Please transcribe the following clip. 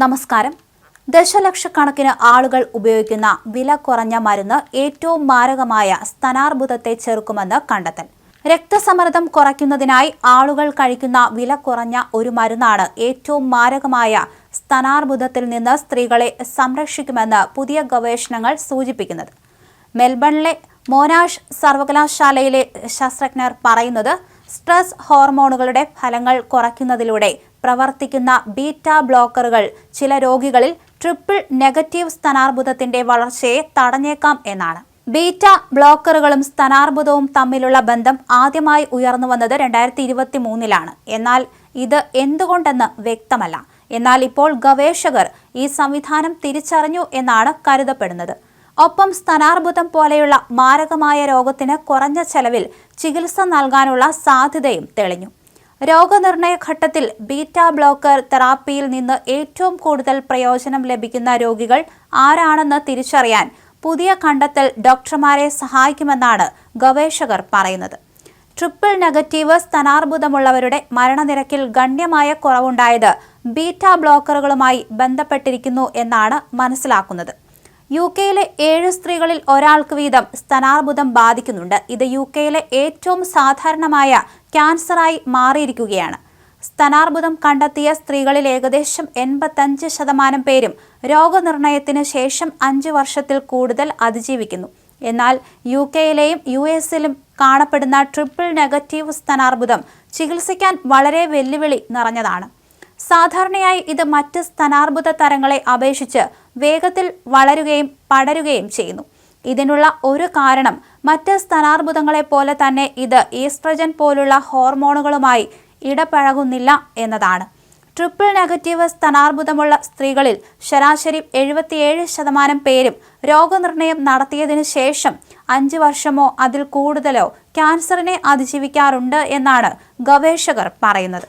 നമസ്കാരം. ദശലക്ഷക്കണക്കിന് ആളുകൾ ഉപയോഗിക്കുന്ന വില കുറഞ്ഞ മരുന്ന് ഏറ്റവും മാരകമായ സ്തനാർബുദത്തെ ചെറുക്കുമെന്ന് കണ്ടെത്തൽ. രക്തസമ്മർദ്ദം കുറയ്ക്കുന്നതിനായി ആളുകൾ കഴിക്കുന്ന വില കുറഞ്ഞ ഒരു മരുന്നാണ് ഏറ്റവും മാരകമായ സ്തനാർബുദത്തിൽ നിന്ന് സ്ത്രീകളെ സംരക്ഷിക്കുമെന്ന് പുതിയ ഗവേഷണങ്ങൾ സൂചിപ്പിക്കുന്നത്. മെൽബണിലെ മോനാഷ് സർവകലാശാലയിലെ ശാസ്ത്രജ്ഞർ പറയുന്നത് സ്ട്രെസ് ഹോർമോണുകളുടെ ഫലങ്ങൾ കുറയ്ക്കുന്നതിലൂടെ പ്രവർത്തിക്കുന്ന ബീറ്റ ബ്ലോക്കറുകൾ ചില രോഗികളിൽ ട്രിപ്പിൾ നെഗറ്റീവ് സ്തനാർബുദത്തിന്റെ വളർച്ചയെ തടഞ്ഞേക്കാം എന്നാണ്. ബീറ്റ ബ്ലോക്കറുകളും സ്തനാർബുദവും തമ്മിലുള്ള ബന്ധം ആദ്യമായി ഉയർന്നു വന്നത് രണ്ടായിരത്തി ഇരുപത്തി മൂന്നിലാണ് എന്നാൽ ഇത് എന്തുകൊണ്ടെന്ന് വ്യക്തമല്ല. എന്നാൽ ഇപ്പോൾ ഗവേഷകർ ഈ സംവിധാനം തിരിച്ചറിഞ്ഞു എന്നാണ് കരുതപ്പെടുന്നത്. ഒപ്പം സ്തനാർബുദം പോലെയുള്ള മാരകമായ രോഗത്തിന് കുറഞ്ഞ ചെലവിൽ ചികിത്സ നൽകാനുള്ള സാധ്യതയും തെളിഞ്ഞു. രോഗനിർണയ ഘട്ടത്തിൽ ബീറ്റ ബ്ലോക്കർ തെറാപ്പിയിൽ നിന്ന് ഏറ്റവും കൂടുതൽ പ്രയോജനം ലഭിക്കുന്ന രോഗികൾ ആരാണെന്ന് തിരിച്ചറിയാൻ പുതിയ കണ്ടെത്തൽ ഡോക്ടർമാരെ സഹായിക്കുമെന്നാണ് ഗവേഷകർ പറയുന്നത്. ട്രിപ്പിൾ നെഗറ്റീവ് സ്തനാർബുദമുള്ളവരുടെ മരണനിരക്കിൽ ഗണ്യമായ കുറവുണ്ടായത് ബീറ്റ ബ്ലോക്കറുകളുമായി ബന്ധപ്പെട്ടിരിക്കുന്നു എന്നാണ് മനസ്സിലാക്കുന്നത്. യു കെയിലെ ഏഴ് സ്ത്രീകളിൽ ഒരാൾക്ക് വീതം സ്തനാർബുദം ബാധിക്കുന്നുണ്ട്. ഇത് യു കെയിലെ ഏറ്റവും സാധാരണമായ ക്യാൻസറായി മാറിയിരിക്കുകയാണ്. സ്തനാർബുദം കണ്ടെത്തിയ സ്ത്രീകളിൽ ഏകദേശം എൺപത്തഞ്ച് ശതമാനം പേരും രോഗനിർണയത്തിന് ശേഷം അഞ്ച് വർഷത്തിൽ കൂടുതൽ അതിജീവിക്കുന്നു. എന്നാൽ യു കെയിലെയും യു എസിലും കാണപ്പെടുന്ന ട്രിപ്പിൾ നെഗറ്റീവ് സ്തനാർബുദം ചികിത്സിക്കാൻ വളരെ വെല്ലുവിളി നിറഞ്ഞതാണ്. സാധാരണയായി ഇത് മറ്റ് സ്തനാർബുദ തരങ്ങളെ അപേക്ഷിച്ച് വേഗത്തിൽ വളരുകയും പടരുകയും ചെയ്യുന്നു. ഇതിനുള്ള ഒരു കാരണം മറ്റ് സ്തനാർബുദങ്ങളെ പോലെ തന്നെ ഇത് ഈസ്ട്രജൻ പോലുള്ള ഹോർമോണുകളുമായി ഇടപഴകുന്നില്ല എന്നതാണ്. ട്രിപ്പിൾ നെഗറ്റീവ് സ്തനാർബുദമുള്ള സ്ത്രീകളിൽ ശരാശരി എഴുപത്തിയേഴ് ശതമാനം പേരും രോഗനിർണയം നടത്തിയതിനു ശേഷം അഞ്ച് വർഷമോ അതിൽ കൂടുതലോ ക്യാൻസറിനെ അതിജീവിക്കാറുണ്ട് എന്നാണ് ഗവേഷകർ പറയുന്നത്.